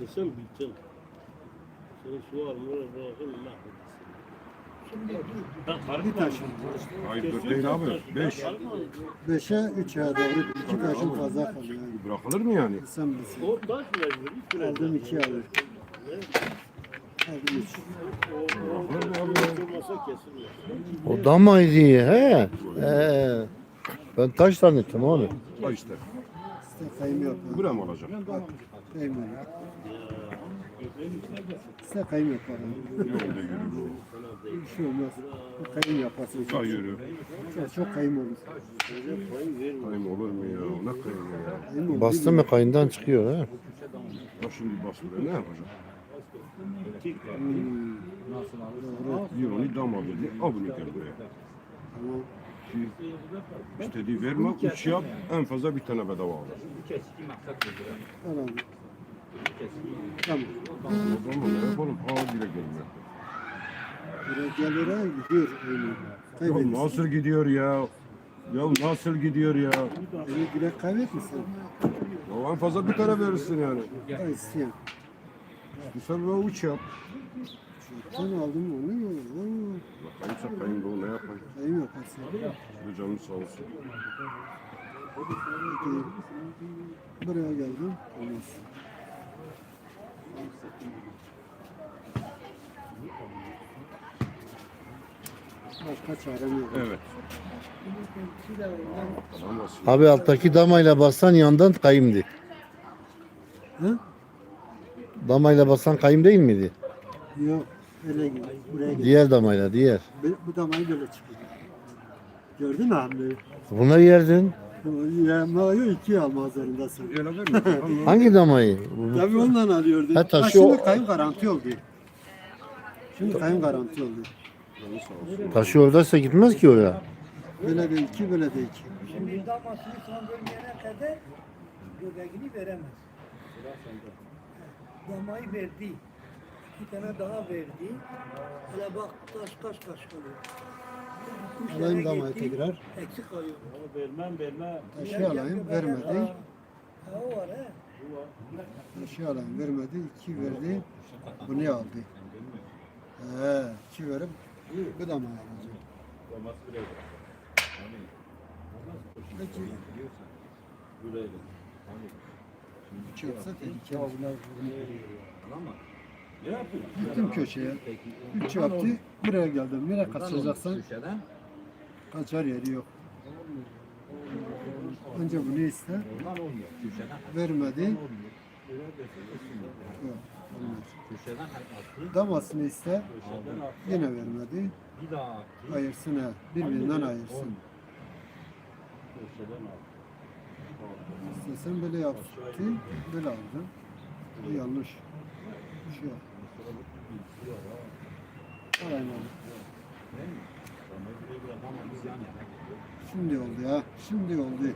desem bittin. Seni su almaya bırakın mahvedin. Bir taş. Hayır dört değil abi. Beş. Beşe üçe doğru iki taşın fazla kalıyor. Bırakılır mı yani? Sen bilsin. O taş mecburi Aldım iki alır. Aldım üç. Bırakılır mı abi? Olmasa kesilmez. O damaydı he. He. Ben taş zannettim oğlum. Ha işte. İşte kayım yok. Buraya mı olacak? Kayım yok. İşte kayım yok. bana. Yolda yürü. Bir şey olmaz. Bir kayım yaparsın. Ha yürü. Çok, çok kayım olur. Kayım olur mu ya? Ne kayım ya? Bastı mı kayından çıkıyor ha. Bak şimdi bas buraya ne yapacak? Hmm. Doğru. Bir onu dama dedi. Al bunu gel buraya. Tamam. İstediği verme. Üç yap. En fazla bir tane bedava alır. Al abi. Tamam. O zaman ne yapalım? Ha bile gelme. Buraya gel oraya gidiyor. Öyle. Ya Kaybetmişsin. nasıl gidiyor ya? Ya nasıl gidiyor ya? Beni bile kaybetmişsin. Ya en fazla bir tane verirsin yani. Ha isteyen. Sen böyle uç yap. Sen aldın onu. Oo, Bak kayımsa kayım da o ne yapayım? Kayım yaparsın. Bu canın sağ olsun. Peki. Buraya geldim. Olmaz. Başka çarem yok. Evet. Abi alttaki damayla bassan yandan kayımdı. Hı? Damayla bassan kayım değil miydi? Yok. Öyle gel. Buraya gel. Diğer damayla diğer. Bu- Bu damayı böyle çıkıyor. Gördün mü hamleyi? Bunları yerdin. Yamayı iki. Öyle vermiyor. Hangi damayı? Tabii ondan alıyordu. Ha, taşı şimdi o- kayın garanti oldu. Şimdi kayın garanti oldu. Taşı oradaysa gitmez ki oraya. Böyle de iki, böyle de iki. Şimdi damasını son vermeyene kadar göbeğini veremez. Damayı verdi. İki tane daha verdi. Hele bak taş taş taş kalıyor. Üç Alayım tane damayı gitti, tekrar. Eksik kalıyor. Vermem vermem. Taşı alayım, vermedi. Ha, o var he. Taşı alayım, vermedi. iki verdi. Bunu aldı. He, iki verip bu damayı alacak. Peki. İki olsa tehlike. Gittim köşeye. Üç yaptı. Buraya geldim. Nereye kaçacaksan kaçar yeri yok. Önce bunu iste. Vermedi. Yok, olmaz. Damasını iste. Yine vermedi. Ayırsın ha. Birbirinden ayırsın. İstesen böyle yaptı. Böyle aldın. Bu yanlış. Şu yok. Aynen. Şimdi oldu ya. Şimdi oldu.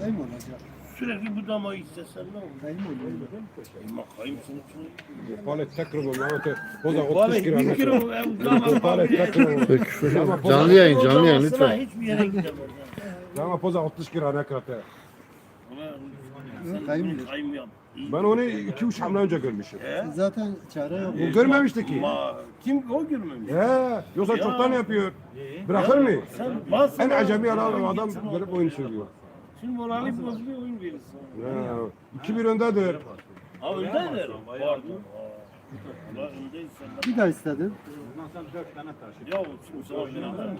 Kayım olacak. Sürekli bu damayı istesen ne olur? Kayım oluyor. Ama kayımsın için. Pale tekrar olmalı. Poza 30 Vallahi kira. bir kere o ev dama Pale tekrar olmalı. Peki. Canlı yayın, canlı yayın lütfen. Hiçbir yere gidemez. Ama poza 30 kira ne kırate. Kayım. Kayım yap. Ben onu 2-3 hamle önce görmüşüm. Zaten çare yok. O görmemişti ki. Ma, kim o görmemiş? He, yoksa çoktan yapıyor. Bırakır mı? Sen. En acemi adam adam gelip oyun söylüyor. Şimdi morali bozuluyor oyun verirsin. He, 2-1 öndedir. Ha öndedir. Pardon. Öndeysen. Bir daha istedim. Ya şimdi sana bir adam.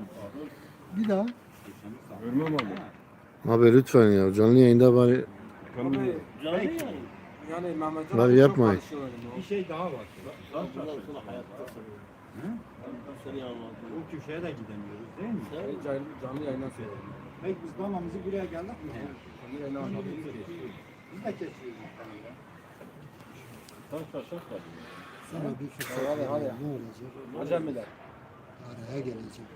Bir daha. Görmem abi. Abi lütfen ya canlı yayında bari Canlı yani. Yani Mehmetcan Bari çok yapmayın. Bir şey daha var. Bak bundan sonra hayattasın. Seni anladım. O köşeye de gidemiyoruz değil mi? Sen canlı, canlı yayına söylüyorum. Peki biz damamızı buraya geldik mi? Ki. Biz de kesiyoruz. Taş taş taş taş. Sana bir fırsat Hadi, hadi. Ne olacak? Acemiler. Araya gelecek.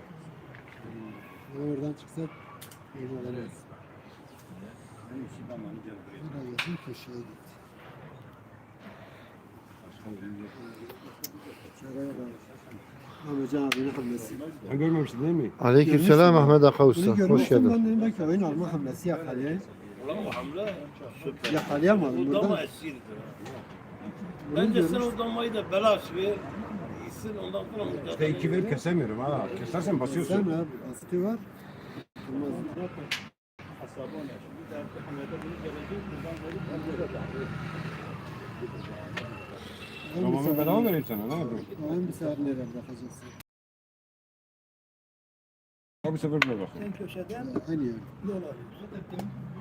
Ya oradan çıksa iyi olamaz. Benim için damanı gel buraya. Buraya köşeye git. Çareye bak. Ahmetcan abinin hamlesi. Sen görmemiştin değil mi? Aleykümselam Ahmet Aka Usta. Bunu Hoş görmüştüm geldin. ben dedim belki oyun alma hamlesi yakalayayım. Hamle süper. Yakalayamadım burada. Bunu Bence sen görmüş- o damayı da belaş ver. Gitsin ondan sonra mücadele. İşte iki verip kesemiyorum ha. Kesersen basıyorsun. Sen abi astı var. Olmaz. Sefer- bedava vereyim sana. Ne yapayım? Ben bir sefer nereye bırakacaksın? O bir sefer bile bak. Sen köşeden Aynı yer. yol alıyorsun.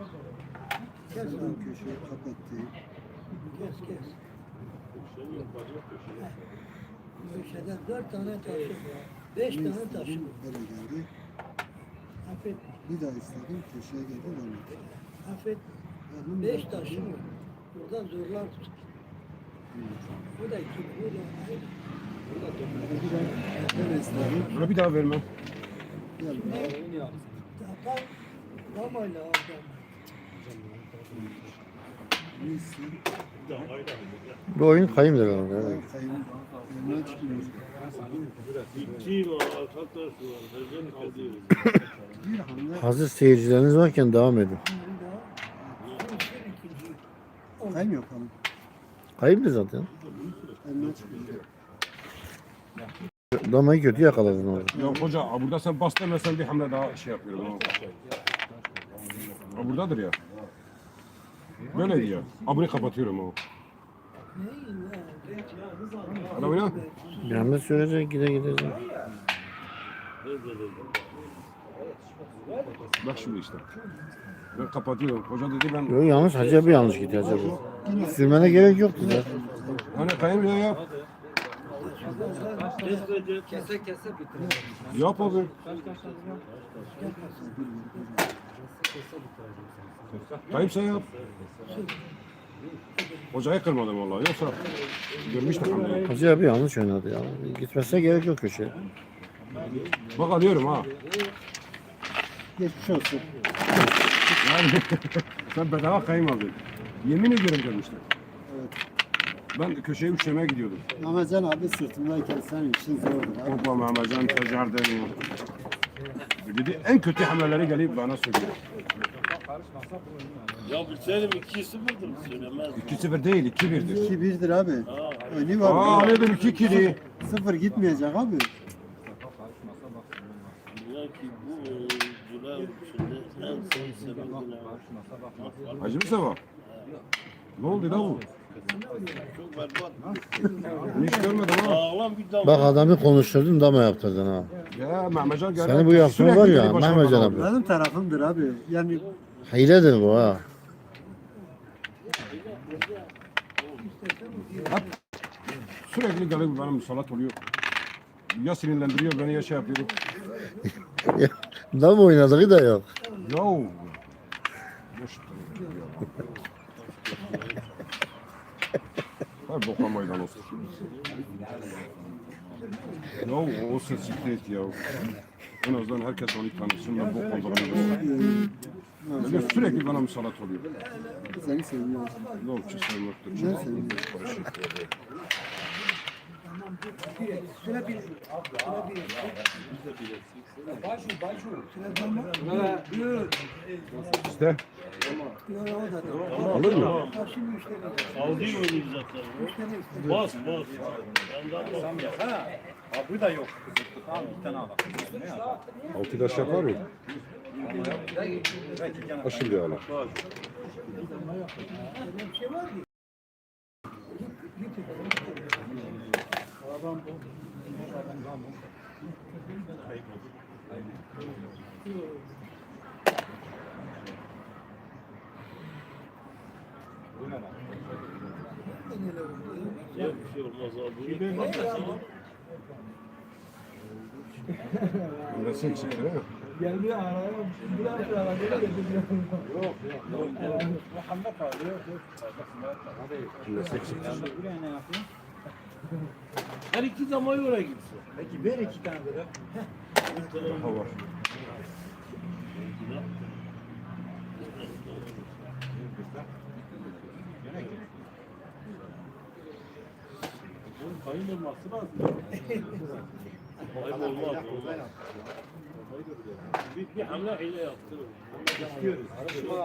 Abi. Ön köşeyi kapattı. Kes kes. Köşeden dört tane taşı. Beş tane taşı. Böyle geldi. Affet. Bir daha istedim. Köşeye geldi. Affet. Beş bıraktım. taşı mı? Buradan zorlar tut. Buna bir daha verme. Geldi. Tam damayla aldım. Neyse. Bu oyun evet. Neden kalıyoruz? Bir hamle Hazır seyircileriniz varken devam edin. Bir daha. Bu Kayımdır zaten. Damayı kötü yakaladın orada. Ya hoca burada sen bas demesen bir hamle daha şey yapıyorum. Ha. Buradadır ya. Böyleydi ya. Abone kapatıyorum o. Hadi oyna. Anda sürecek gide gidecek. Bak şimdi işte. Ben kapatıyorum. Hoca dedi ben Yok yanlış Hacı abi yanlış gitti Hacı abi. Sürmene gerek yoktu zaten. hani kayın ya yap. Kese kese. Yap abi. Kayıp sen yap. Hocayı kırmadım vallahi. Yoksa görmüştüm hamleyi. Hacı abi yanlış oynadı ya. Gitmesine gerek yok köşeye. Bak alıyorum ha. Geçmiş olsun. Yani sen bedava kayım aldın. Yemin ediyorum görmüştüm. Evet. Ben köşeye üçlemeye gidiyordum. Ahmetcan abi sırtımdayken senin işin zordur abi. Hoppa Mehmetcan Tecar deniyor. Dedi en kötü hamleleri gelip bana söylüyor. Ya bilseydim iki sıfırdır söylemezdim. 2-0 değil 2-1'dir. 2-1'dir abi. Önü Aa var. alıyordum 2-2'di. Sıfır gitmeyecek abi. Diyor ki bu oyuncular içinde en son sebebi ne? Hacı mı? Ne oldu da bu? Çok berbat. Hiç görmedim ha. Ağlam bir dam. Bak adamı konuşturdun dama yaptırdın ha. Ya Mehmetcan geldi. Seni bu yaptığın var ya, Mehmetcan abi. Benim tarafımdır abi. Yani Hiledir bu ha. Sürekli gelip bana musallat oluyor. Ya sinirlendiriyor beni ya şey yapıyor. Dam oynadığı da yok. Yo. Boş. Hay boka maydan olsun. Yo o ses siktir et ya. En azından herkes onu tanısın da bok olduğunu. Böyle sürekli bana musallat oluyor. seni seviyorum. Ne olmuş sevmektir. Ne seviyorum? Süre bir. Süre bir. İşte Yok o da da. alır mı? Taşı müşteri. Aldı mı zaten? Müşteri istedi. Bas bas. Benden bas. Abi da yok. Tamam bir tane al. Altı taş yapar mı? Aşıl bir ala. Bir şey var mı? Yok bir şey olmaz abi. Resim çıktı değil mi? Geldi araya. Bir araya getirdim. Resim çıktı. Her iki damayı oraya gitsin. Peki ver iki tane böyle. Daha var. Hayır olmaz. olmaz. Bir, bir hamle ile yaptı. İstiyoruz.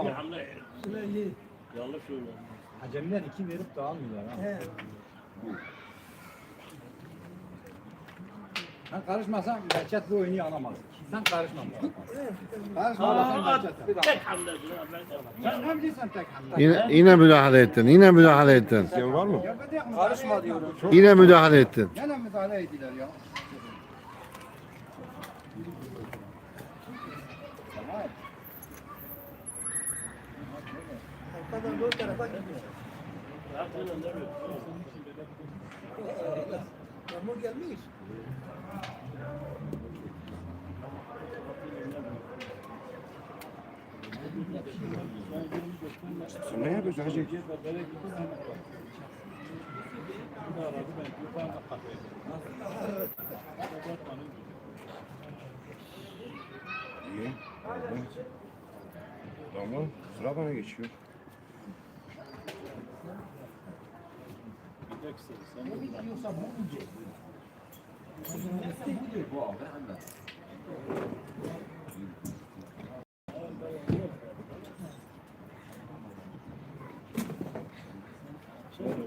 Bir hamle. Yanlış oynadı. Acemiler iki verip dağılmıyorlar ha. He. Sen karışmasan Behçet bu oyunu alamaz. Sen karışma. Karışma Aa, sen Behçet. Bir dakika. tek hamledir ha ben de. Sen ne bilirsen tek hamle. Yine, yine müdahale ettin. Yine müdahale ettin. İsteyen var mı? Karışma diyorum. Yine müdahale ettin. Gene müdahale ettiler ya. Arkadan dört tarafa gidiyor. Öyle mi? Yağmur gelmiş. Sen ne yapıyorsun hacı? İyi. Tamam. Sıra bana geçiyor.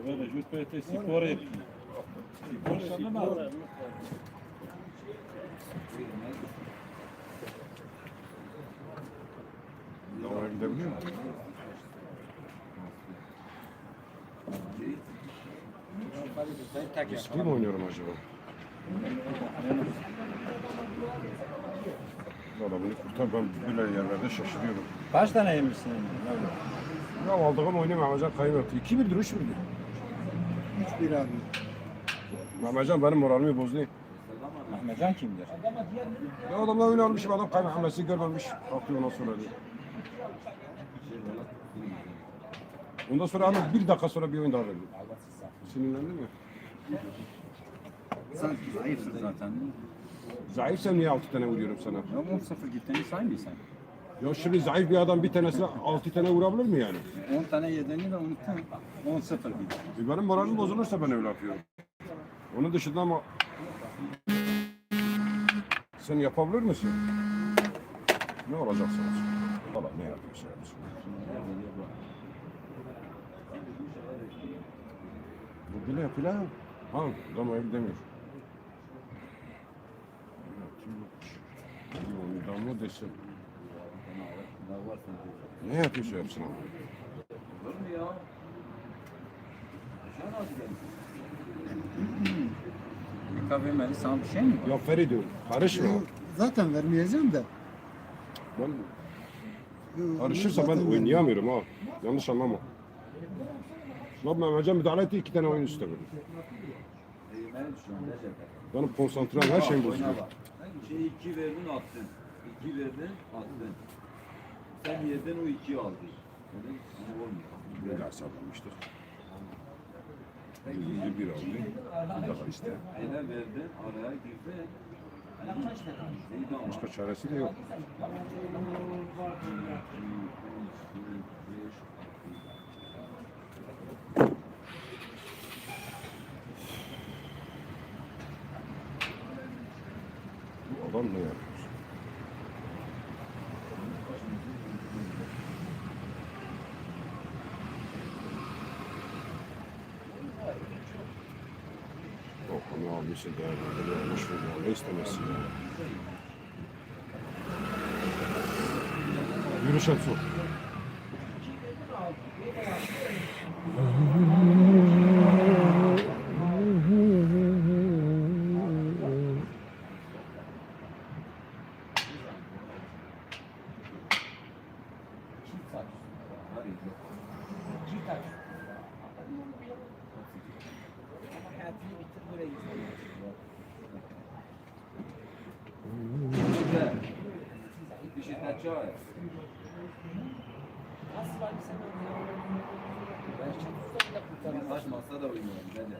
Böyle cübbete spor yapıyor. Spor sanma. Davaya gidebiliyor musun? Eski mi oynuyorum acaba? Valla bunu kurtar ben böyle yerlerde şaşırıyorum. Kaç tane yemişsin? Ya aldığım oyunu Mehmetcan kaybetti. 2 birdir 3 birdir. Üç bir abi. Mehmetcan benim moralimi bozdu. Ahmetcan kimdir? Ya adamla oyunu almışım adam kaybe hamlesi görmemiş. Kalkıyor ondan sonra diyor. Ondan sonra hemen bir dakika sonra bir oyun daha verdi. Sinirlendin mi? Sen zayıfsın zaten. Zayıfsam niye 6 tane vuruyorum sana? Ya 10-0 gittiğini saymıyorsun. Ya şimdi zayıf bir adam bir tanesine 6 tane vurabilir mi yani? 10 tane yediğini de unuttun. 10-0 gitti. E benim moralim bozulursa ben öyle yapıyorum. Onun dışında ama sen yapabilir misin? Ne olacaksın? Valla ne yapıyorsun? Bu bile yapıyor ha. Ha, adam öyle demiyor. Damla desin. Ne yapıyorsa yapsın ama. Bir kahve vermeli sana bir şey mi? Ya Feridun karışma. Zaten vermeyeceğim de. Ben Karışırsa ben oynayamıyorum ha. Yanlış anlama. Lan Mehmetcan müdahale etti iki tane oyun üstte verdi. Benim konsantrem her şeyim bozuluyor. Şey iki verdin attın. İki verdin attın. Sen yedin o ikiyi aldın. Dedim, ama olmuyor. Böyle. Bir, bir aldı. Bir daha işte. Ele verdin araya ama? Başka çaresi de yok. Bu adam ne yapıyor? Yok değerli. Almış mı? Ne istemezsin ya? Yürü Şemsu. Güzel. Bir şey kaçıyor. Taş masa da oynuyorum ben de.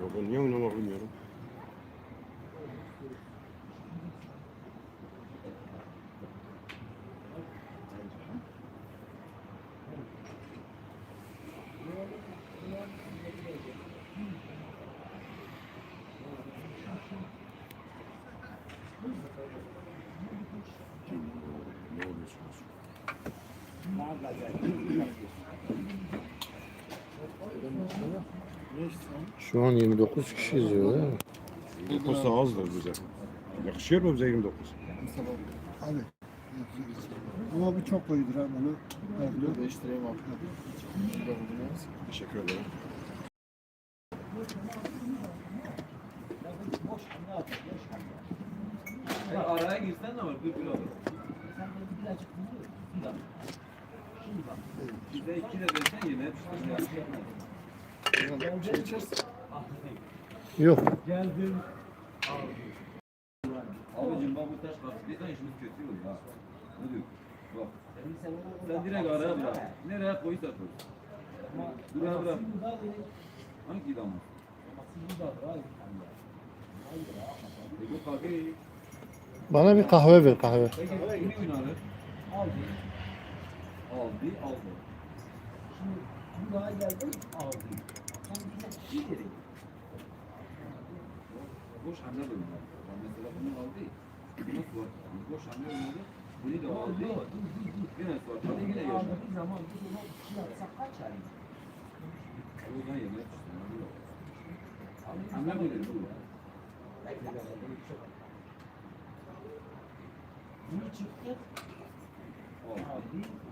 Ya ben niye oynamak bilmiyorum? Şu an 29 kişi izliyor değil mi? 29 da azdır bize. Yakışıyor mu bize 29? Abi. Ama bu çok koyudur ha bana. Evet, Değiştireyim abi. Teşekkür ederim. Ya araya girsen ne var? Bir kilo Bize iki de versen. Yok. Abicim bak bu taş kalktıysan işimiz kötü olur ha. Ne diyor? Bak. Sen direkt araya bırak. Nereye koysa koy. Buraya bırak. Hangi damla? E Bana bir kahve ver kahve. Peki kimi gün alır? Aldı. Aldı, aldı. Şimdi buraya geldim, aldı. Şimdi bir Boş hamle bölümü. Ben mesela bunu aldı. Nasıl var? Boş hamle bölümü. Bunu da aldı. Yine var. Hadi yine yaşa. O yüzden yemek istiyorum. Hamle bölümü bu. Aldı.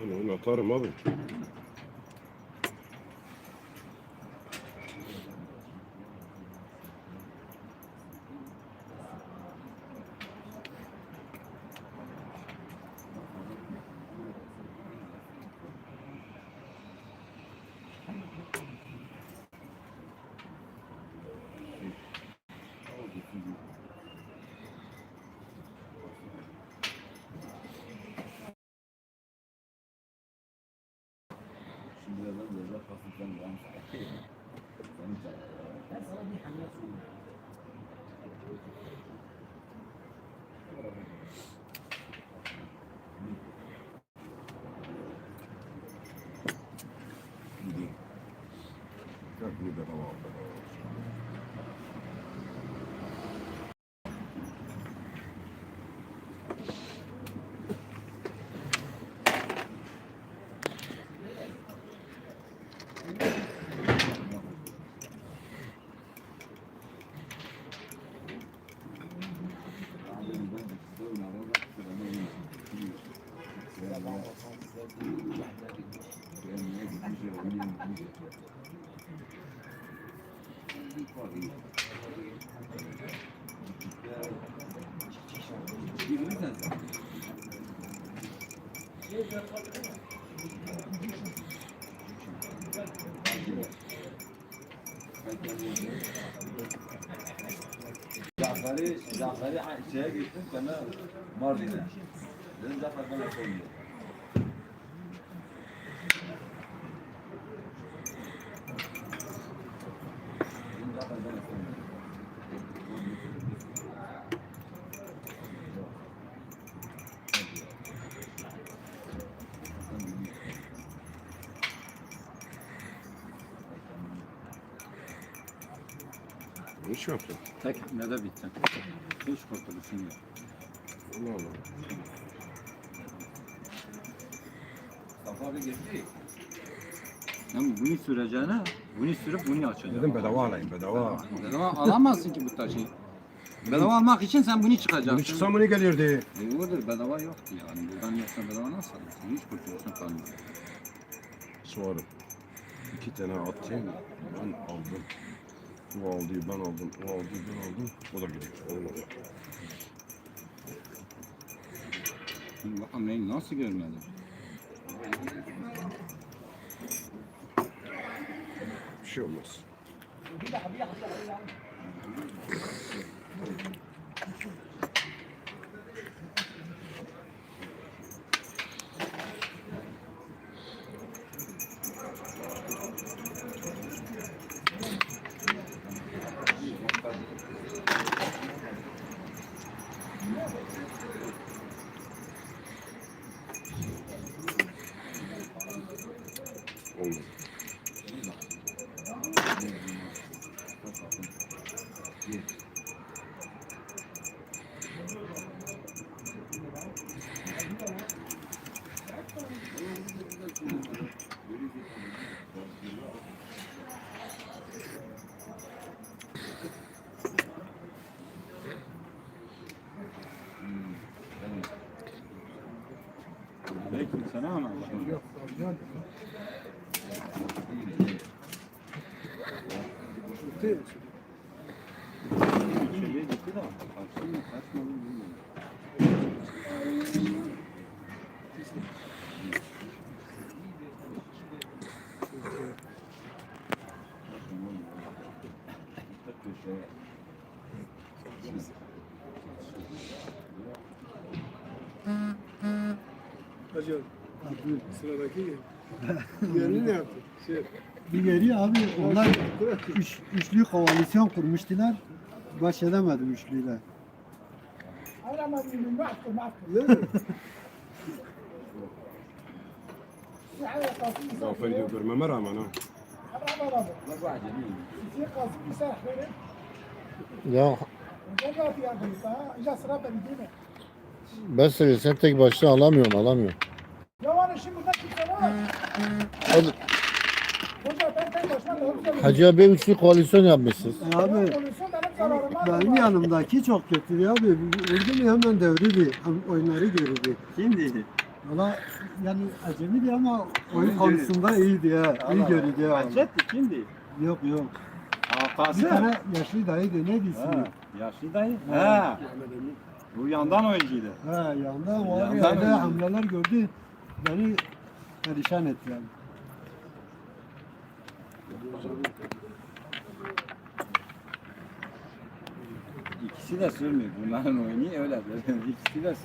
Ben onu atarım abi. Böyle hafiften Cafer'i, Cafer'i şeye gittim bana Mardin'e. Dedim Cafer bana koyuyor. Dedim Cafer bana Ne iş yaptın? Tek ne de bitti. Hiç kurtuluşun yok. Allah Allah. Safa abi gitti. Yani bunu süreceğine, bunu sürüp bunu açacaksın. Dedim bedava alayım bedava. Bedava alamazsın ki bu taşı. Bedava almak için sen bunu çıkacaksın. Bunu çıksam bunu gelirdi. E, odur bedava yok ki yani. Buradan yoksa bedava nasıl alırsın? Hiç kurtuluşun kalmıyor. Sorun. İki tane attım. Ben aldım. O aldı, ben aldım, o aldı, ben aldım. O da gidiyor. Olmadı. Bakalım ben nasıl görmedim. Bir şey olmaz. Olmadı. Aleyküm selam Allah. Şöyle gitti de. Kaçtı mı kaçmadı mı bilmiyorum. Hacı sıradaki yerini ne yaptı? Şey, Bir geri abi onlar üç, üçlü koalisyon kurmuştular. Baş edemedim üçlüyle. Diyor görmeme rağmen ha. Ya ben söyleyeyim sen tek başına alamıyorsun alamıyorsun. Hadi. Hacı abi üçlü koalisyon yapmışsınız. Abi benim yanımdaki çok kötü ya abi. Vurdu mu hemen devriydi. Hem Oyunları görürdü. Kimdi? Valla yani acemiydi ama oyun konusunda iyiydi ya. İyi görüyordu ya. Bahçetti kimdi? Yok yok. Bir Akası. tane yaşlı dayıydı. Ne? Ha, yaşlı dayı. He. Bu yandan oyuncuydu. Ha yanda o Yandan hamleler gördü. Beni perişan etti yani. İkisi de sürmüyor. Bunların oyunu öyle. İkisi de sürmüyor.